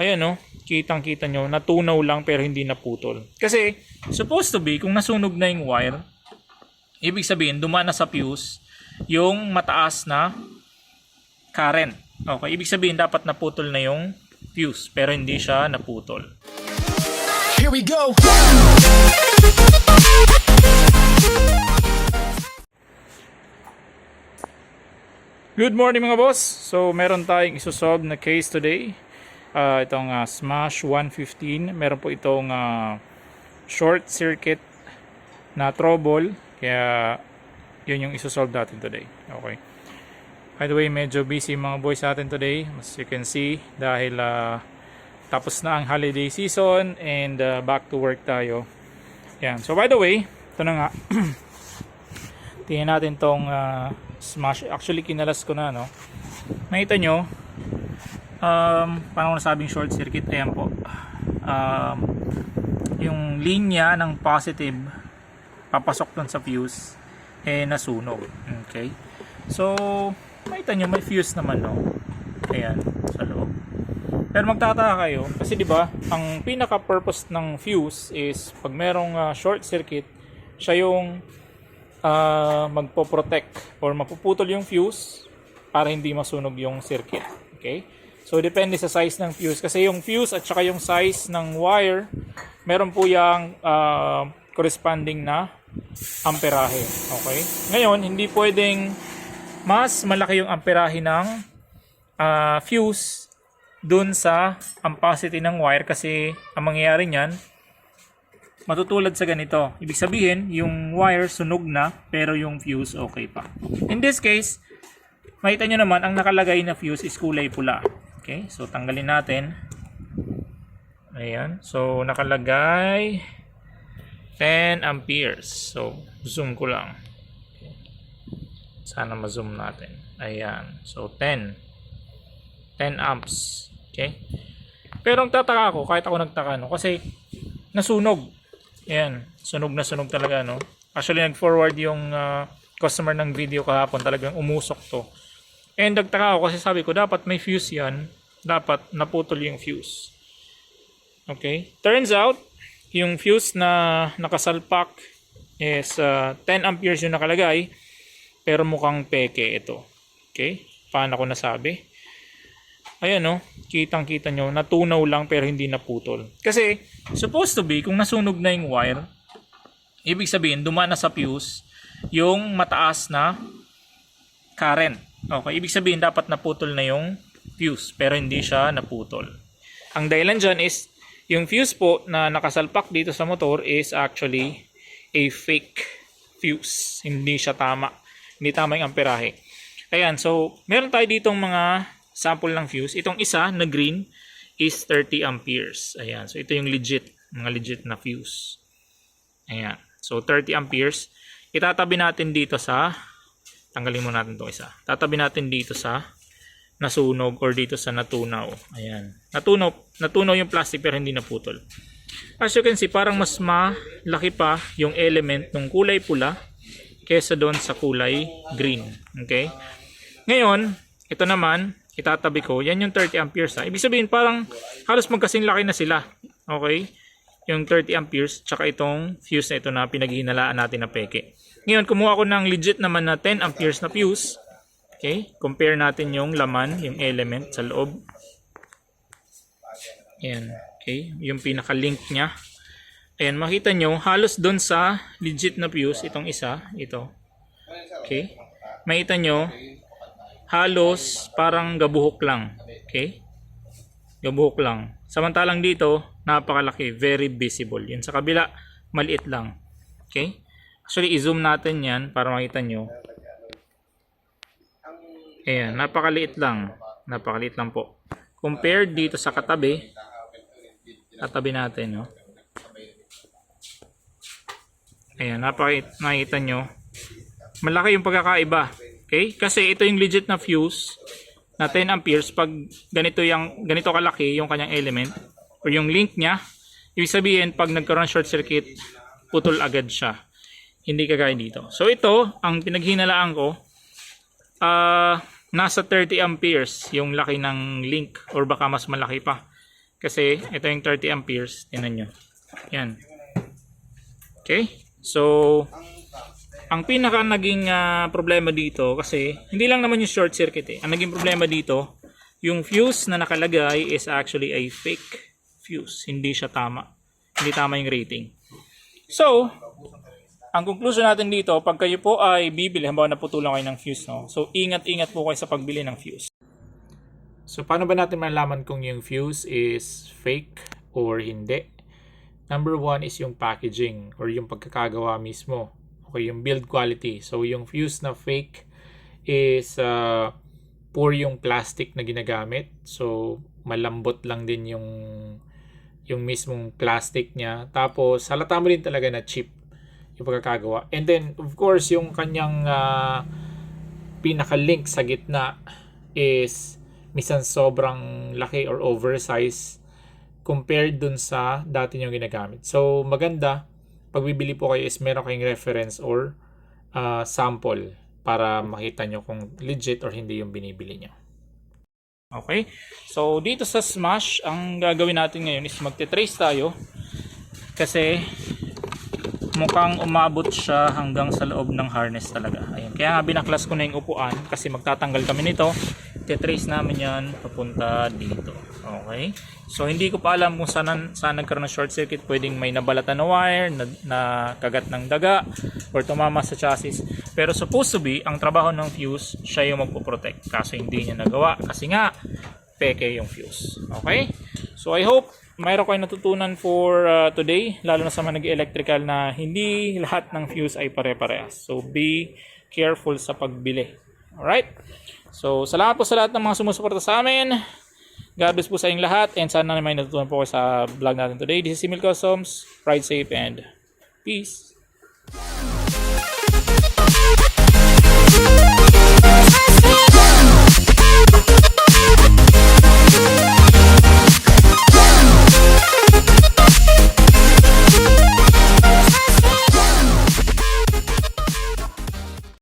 Ayan no, kitang kita nyo, natunaw lang pero hindi naputol. Kasi, supposed to be, kung nasunog na yung wire, ibig sabihin, dumaan na sa fuse, yung mataas na current. Okay, ibig sabihin, dapat naputol na yung fuse, pero hindi siya naputol. Here we go. Good morning mga boss! So meron tayong isosolve na case today. Ah, itong ah, Smash 115. Meron po itong ah, short circuit na trouble. Kaya yun yung isosolve natin today. Okay. By the way, medyo busy mga boys natin today. As you can see, dahil ah, tapos na ang holiday season and ah, back to work tayo. Yan. So by the way, ito na nga. Tingnan natin tong ah, smash. Actually, kinalas ko na, no? Makita nyo, um, paano nasabing short circuit? Ayan po. Um, yung linya ng positive papasok dun sa fuse eh nasunog. Okay? So, makita nyo, may fuse naman, no? Ayan, sa loob. Pero magtataka kayo, kasi di ba ang pinaka-purpose ng fuse is pag merong ah, short circuit, siya yung ah, magpo-protect or mapuputol yung fuse para hindi masunog yung circuit. Okay? So, depende sa size ng fuse. Kasi yung fuse at saka yung size ng wire, meron po yung ah, corresponding na amperahe. Okay? Ngayon, hindi pwedeng mas malaki yung amperahe ng ah, fuse dun sa ampacity ng wire kasi ang mangyayari niyan, matutulad sa ganito. Ibig sabihin, yung wire sunog na, pero yung fuse okay pa. In this case, makita nyo naman, ang nakalagay na fuse is kulay pula. Okay, so tanggalin natin. Ayan, so nakalagay 10 amperes. So, zoom ko lang. Sana ma-zoom natin. Ayan, so 10. 10 amps. Okay? Pero ang tataka ako, kahit ako nagtaka, no, kasi nasunog. Ayan, sunog na sunog talaga, no? Actually, nag-forward yung ah, customer ng video kahapon, talagang umusok to. And nagtaka ako kasi sabi ko, dapat may fuse yan. Dapat naputol yung fuse. Okay? Turns out, yung fuse na nakasalpak is ah, 10 amperes yung nakalagay, pero mukhang peke ito. Okay? Paano ko nasabi? Ayan no, kitang kita nyo, natunaw lang pero hindi naputol. Kasi, supposed to be, kung nasunog na yung wire, ibig sabihin, dumaan na sa fuse, yung mataas na current. Okay, ibig sabihin, dapat naputol na yung fuse, pero hindi siya naputol. Ang dahilan dyan is, yung fuse po na nakasalpak dito sa motor is actually a fake fuse. Hindi siya tama. Hindi tama yung amperahe. Ayan, so, meron tayo ditong mga sample ng fuse. Itong isa na green is 30 amperes. Ayan. So ito yung legit, mga legit na fuse. Ayan. So 30 amperes. Itatabi natin dito sa tanggalin mo natin 'tong isa. Tatabi natin dito sa nasunog or dito sa natunaw. Ayan. Natunaw, natunaw yung plastic pero hindi naputol. As you can see, parang mas malaki pa yung element ng kulay pula kesa doon sa kulay green. Okay? Ngayon, ito naman, itatabi ko, yan yung 30 amperes ha. Ibig sabihin parang halos magkasing laki na sila. Okay? Yung 30 amperes tsaka itong fuse na ito na pinaghihinalaan natin na peke. Ngayon, kumuha ko ng legit naman na 10 amperes na fuse. Okay? Compare natin yung laman, yung element sa loob. Ayan. Okay? Yung pinaka-link niya. Ayan, makita nyo, halos doon sa legit na fuse, itong isa, ito. Okay? Makita nyo, halos parang gabuhok lang. Okay? Gabuhok lang. Samantalang dito, napakalaki, very visible. Yun sa kabila, maliit lang. Okay? Actually, i-zoom natin yan para makita nyo. Ayan, napakaliit lang. Napakaliit lang po. Compared dito sa katabi, katabi natin, no? Ayan, napakita nakita nyo. Malaki yung pagkakaiba. Okay? Kasi ito yung legit na fuse na 10 amperes pag ganito yung ganito kalaki yung kanyang element or yung link niya, ibig sabihin pag nagkaroon short circuit, putol agad siya. Hindi kagaya dito. So ito, ang pinaghinalaan ko, ah nasa 30 amperes yung laki ng link or baka mas malaki pa. Kasi ito yung 30 amperes. Tingnan nyo. Yan. Okay? So, ang pinaka naging ah, problema dito kasi hindi lang naman yung short circuit eh. Ang naging problema dito, yung fuse na nakalagay is actually a fake fuse. Hindi siya tama. Hindi tama yung rating. So, ang conclusion natin dito, pag kayo po ay bibili, halimbawa naputulan kayo ng fuse, no? So, ingat-ingat po kayo sa pagbili ng fuse. So, paano ba natin malalaman kung yung fuse is fake or hindi? Number one is yung packaging or yung pagkakagawa mismo. Okay, yung build quality. So, yung fuse na fake is uh, poor yung plastic na ginagamit. So, malambot lang din yung yung mismong plastic niya. Tapos, halata mo din talaga na cheap yung pagkakagawa. And then, of course, yung kanyang uh, pinaka-link sa gitna is minsan sobrang laki or oversize compared dun sa dati nyo ginagamit. So, maganda, pag bibili po kayo is meron kayong reference or uh, sample para makita nyo kung legit or hindi yung binibili nyo. Okay? So, dito sa Smash, ang gagawin natin ngayon is magte-trace tayo kasi mukhang umabot siya hanggang sa loob ng harness talaga. Ayun. Kaya nga binaklas ko na yung upuan kasi magtatanggal kami nito. Tetrace namin yan papunta dito. Okay? So hindi ko pa alam kung saan, saan nagkaroon ng short circuit. Pwedeng may nabalatan na wire, na, na kagat ng daga, or tumama sa chassis. Pero supposed to be, ang trabaho ng fuse, siya yung magpo-protect. Kaso hindi niya nagawa. Kasi nga, peke yung fuse. Okay? So I hope mayroon kayong natutunan for uh, today, lalo na sa mga nag-electrical na hindi lahat ng fuse ay pare-parehas. So be careful sa pagbili. Alright? So salamat po sa lahat ng mga sumusuporta sa amin. God bless po sa inyong lahat and sana may natutunan po kayo sa vlog natin today. This is Simil Customs. Ride safe and peace.